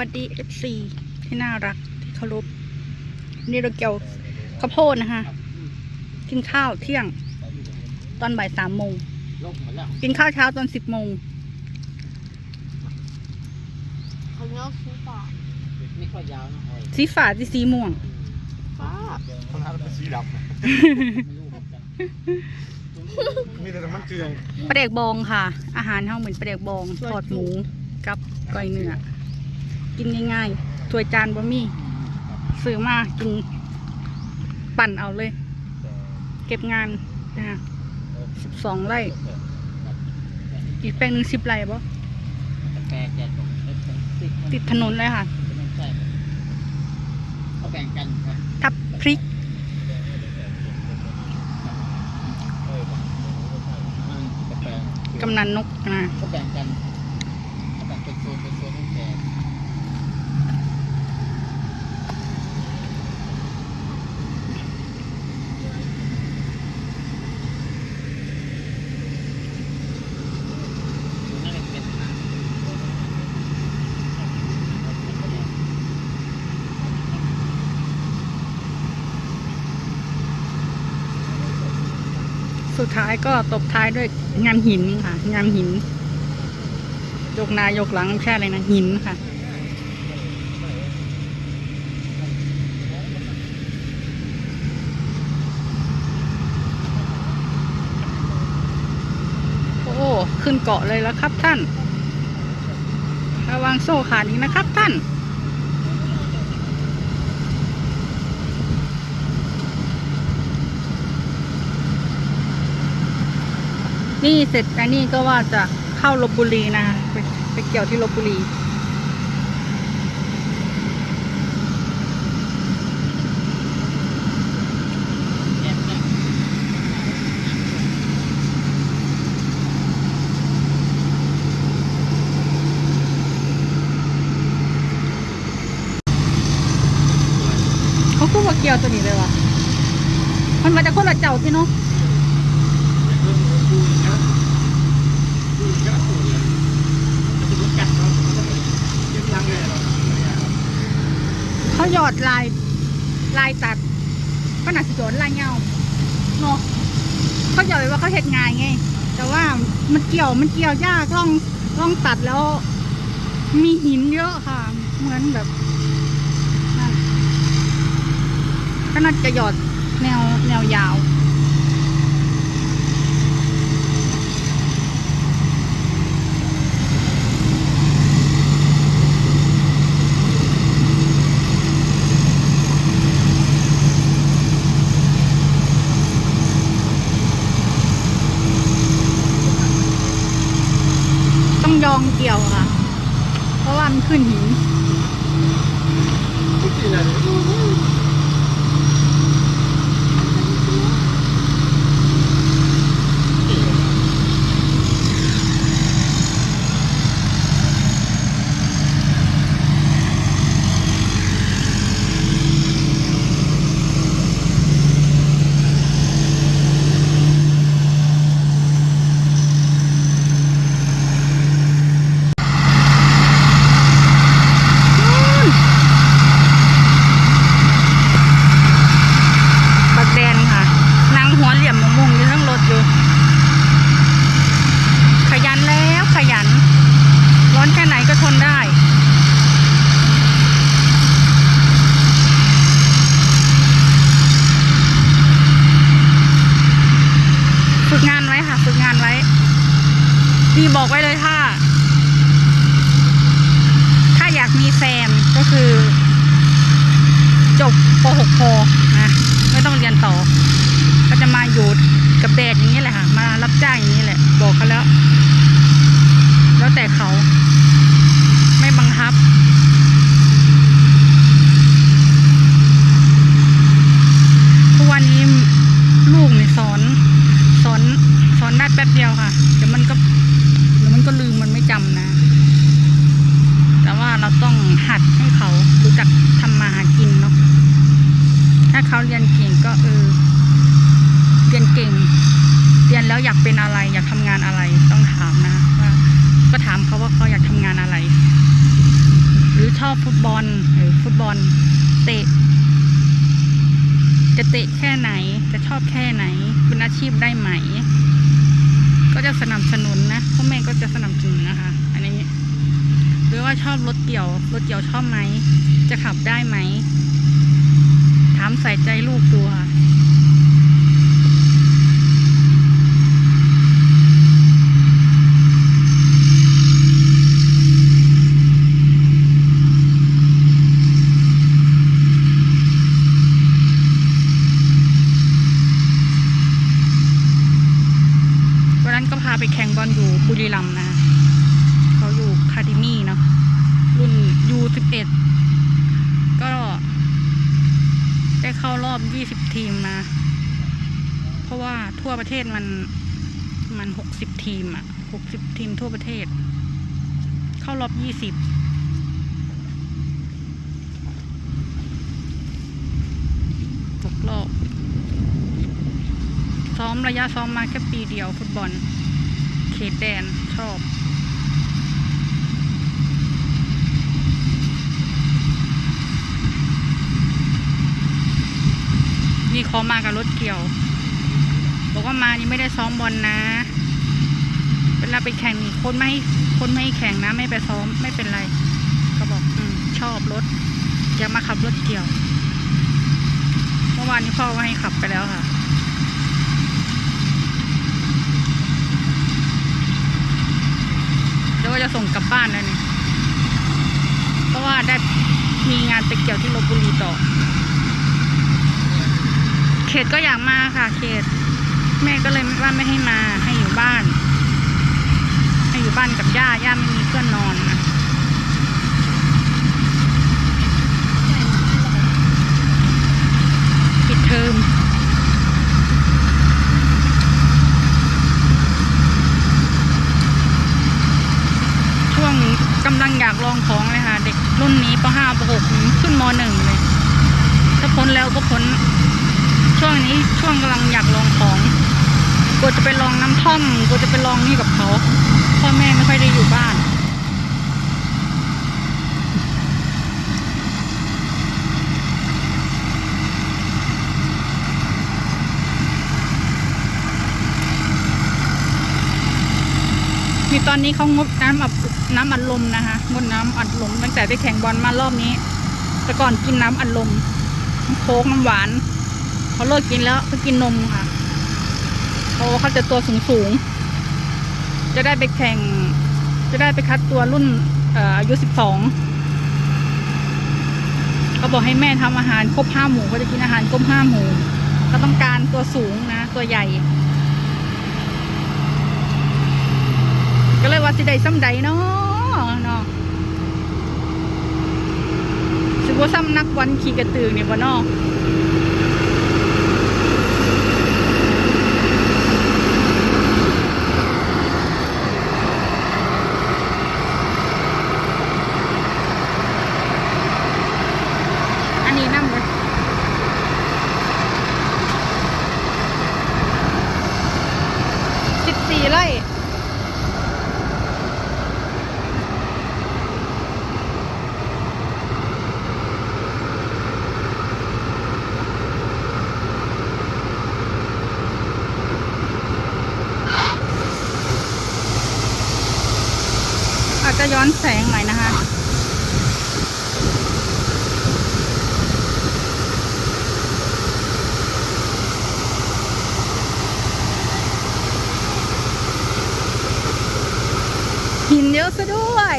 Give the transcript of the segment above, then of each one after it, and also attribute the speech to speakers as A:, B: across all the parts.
A: วัสดีเอฟซีที่น่ารักที่เคารพนี่เราเกี่ยวข้าวโพดนะคะกินข้าวเที่ยง ตอนบ่ายสามโมง
B: ลงมาแล้ว
A: กินข้าวเช้าตอนสิบโมง
C: เขาเนื้อฟูปาก
B: ไม่ค่อยยาวนะอ้อย
A: สีฝาสีสีม่วง
C: ฟ้า
D: คนนั้นเป็นสีดำนะ
B: ไม่รู้เหมือนกัน
D: มีแต่น้ำมันเกลือง
A: ปลาเด็กบองค่ะ อาหารเท่าเหมือนปลาเด็กบองทอดหมูกับก้อยเนื้อ กินง่ายๆถ้วยจานบะมี่ซื้อมากินปั่นเอาเลย เก็บงานนะคะสิบสองไร่ อีกแปลงหนึ่งสิบไร่ปะ
B: แปลแกตกเล็กเป็นสิบ
A: ติดถนนเลยค่ะ
B: ไม่ใช่เขาแบ่งกันครับ
A: ทับพริก
B: อืมแปลง
A: กำนันนกนะ
B: เขาแบ่งกันเขาแบ่งเป็นโซนเป็นโซนตั้งแต่นั่นเป็นทาง
A: สุดท้ายก็ตบท้ายด้วยงานหินค่ะ งานหิน ยกหนายกหลังไม่ใช่อะไรนะหินค่ะ โอ้ขึ้นเกาะเลยแล้วครับท่าน ระวังโซ่ขาดอีกนะครับท่าน นี่เสร็จอันนี้ก็ว่าจะเข้าลบบุรีนะไปไปเกี่ยวที่ลบบุรีเขาก็ว่าเกี่ยวตัวนี้เลยว่ะมันมาจากคนละเจ้าที่เนาะ เขาหยอดลายลายตัดก็น่าสิโดนลายเงาเนาะเขาหยอดไว้ว่าเขาเห็ดงายไง แต่ว่ามันเกี่ยวมันเกี่ยวยากต้องต้องตัดแล้ว มีหินเยอะค่ะ เหมือนแบบก็น่าจะหยอดแนวแนวยาว ต้องยองเกี่ยวค่ะ เพราะว่ามั นขึ้นหินน พอนะไม่ต้องเรียนต่อ ก็จะมาอยู่กับแดดอย่างนี้แหละค่ะ มารับจ้างอย่างนี้ ฟุตบอลเออฟุตบอลเตะ จะเตะแค่ไหนจะชอบแค่ไหนเป็นอาชีพได้ไหม ก็จะสนับสนุนนะพ่อแม่ก็จะสนับสนุนนะคะ อันนี้หรือว่าชอบรถเกี่ยวรถเกี่ยวชอบไหม จะขับได้ไหมถามใส่ใจลูกดูค่ะวั 11 ก็ได้เข้ารอบ 20 ทีมนะ เพราะว่าทั่วประเทศมันมัน 60 ทีมอะ60 ทีมทั่วประเทศ เข้ารอบ 20โลกซ้อมระยะซ้อมมาแค่ปีเดียวฟุตบอล เขตแดนชอบ นี่เขามากับรถเกี่ยว บอกว่ามานี่ไม่ได้ซ้อมบอลนะ เวลาไปแข่งนี่คนไม่ให้คนไม่แข่งนะ ไม่ไปซ้อมไม่เป็นไรก็บอกอมชอบรถอยากมาขับรถเกี่ยว เมื่อวานนี้พ่อก็ให้ขับไปแล้วค่ะเดี๋ยวว่าจะส่งกลับบ้านแล้วนี่เพราะว่าได้มีงานไปเกี่ยวที่ลบบุรีต่อ เขตก็อยากมาค่ะ เขต แม่ก็เลยว่าไม่ให้มาให้อยู่บ้าน ให้อยู่บ้านกับย่าย่าไม่มีเพื่อนนอนนะปิดเทอมช่วงกำลังอยากลองของเลยค่ะ เด็กรุ่นนี้ป .5 ป .6 ขึ้นม .1 เลย ถ้าพ้นแล้วก็พ้น ช่วงนี้ช่วงกำลังอยากลองของกูจะไปลองน้ำท่อมกูจะไปลองนี่กับเขาพ่อแม่ไม่ค่อยได้อยู่บ้านมีตอนนี้เขางดน้ำอัดน้ำอัดลมนะคะงดน้ำอัดลมตั้งแต่ไปแข่งบอลมารอบนี้ แต่ก่อนกินน้ำอัดลมโค้กน้ำหวาน เขาเลิกกินแล้วเขากินนมค่ะเพราะเขาจะตัวสูงสูงจะได้ไปแข่ง จะได้ไปคัดตัวรุ่นอายุสิบสองเขาบอกให้แม่ทำอาหารครบห้าหมูเขาจะกินอาหารครบห้าหมูเขาต้องการตัวสูงนะ ตัวใหญ่ ก็เลยว่าสิได้ซ้ำใดเนาะเนาะสิว่าซ้ำนักวันขี่กระตือเนี่ยบ่เนาะอัน สี่ไร่ อาจจะย้อนแสงหน่อยนะคะ หินเยอะซะด้วย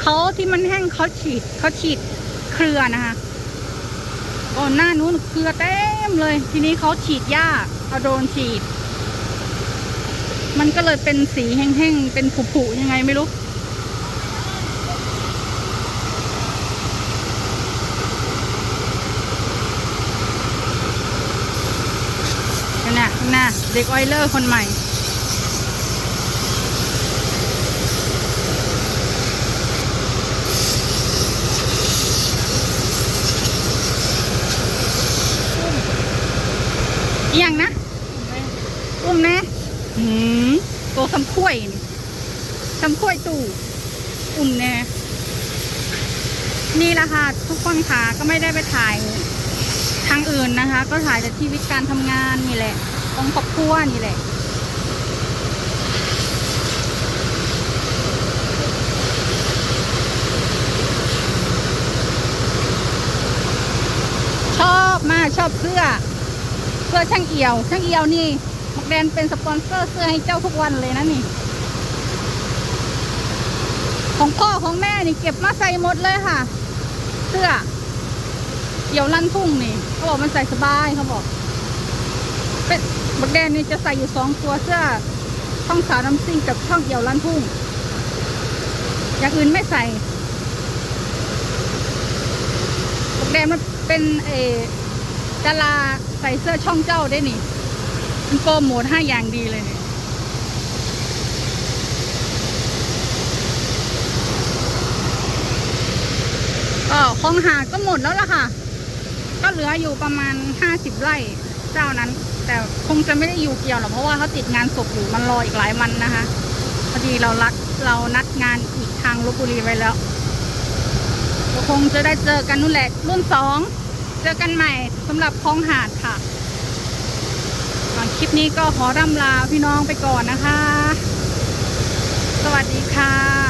A: เขาที่มันแห้งเขาฉีดเขาฉีดเครือนะคะก่อนหน้านู้นเครือเต็มเลย ทีนี้เขาฉีดหญ้าเอาโดนฉีด มันก็เลยเป็นสีแห้งๆ เป็นผุๆยังไงไม่รู้นั่นน่ะเด็กออยเลอร์คนใหม่ ยังนะ อุ้มนะหืมตัวสำข้วยนี่สำข้วยตู่อุ้มแน่นี่แหละค่ะทุกคนค่ะก็ไม่ได้ไปถ่ายทางอื่นนะคะ ก็ถ่ายแต่ชีวิตการทำงานนี่แหละของครอบครัวนี่แหละชอบมากชอบเสื้อเสื้ อช่างเอี่ยว ช่างเอี่ยวนี่บักแดนเป็นสปอนเซอร์เสื้อให้เจ้าทุกวันเลยนะนี่ ของพ่อของแม่นี่เก็บมาใส่หมดเลยค่ะ เสื้อเอี่ยวลั่นทุ่งนี่เขาบอกมันใส่สบายเขาบอก เป็นบักแดนนี่จะใส่อยู่สองตัวเสื้อช่องสาวน้ำซิ่งกับช่องเอี่ยวลั่นทุ่งอย่างอื่นไม่ใส่บักแดงมันเป็นเอ ดาราใส่เสื้อช่องเจ้าได้นี่ มันโปรโมทให้อย่างดีเลยเนี่ยก็คลองหาก็หมดแล้วล่ะค่ะ ก็เหลืออยู่ประมาณห้าสิบไร่เจ้านั้น แต่คงจะไม่ได้อยู่เกี่ยวหรอกเพราะว่าเขาติดงานศพอยู่มันรออีกหลายวันนะคะพอดีเรารักเรานัดงานอีกทางลบบุรีไว้แล้วก็คงจะได้เจอกันนู่นแหละรุ่นสอง จอกันใหม่สำหรับคลองหาดค่ะอ่าคลิปนี้ก็ขอร่ำลาพี่น้องไปก่อนนะคะ สวัสดีค่ะ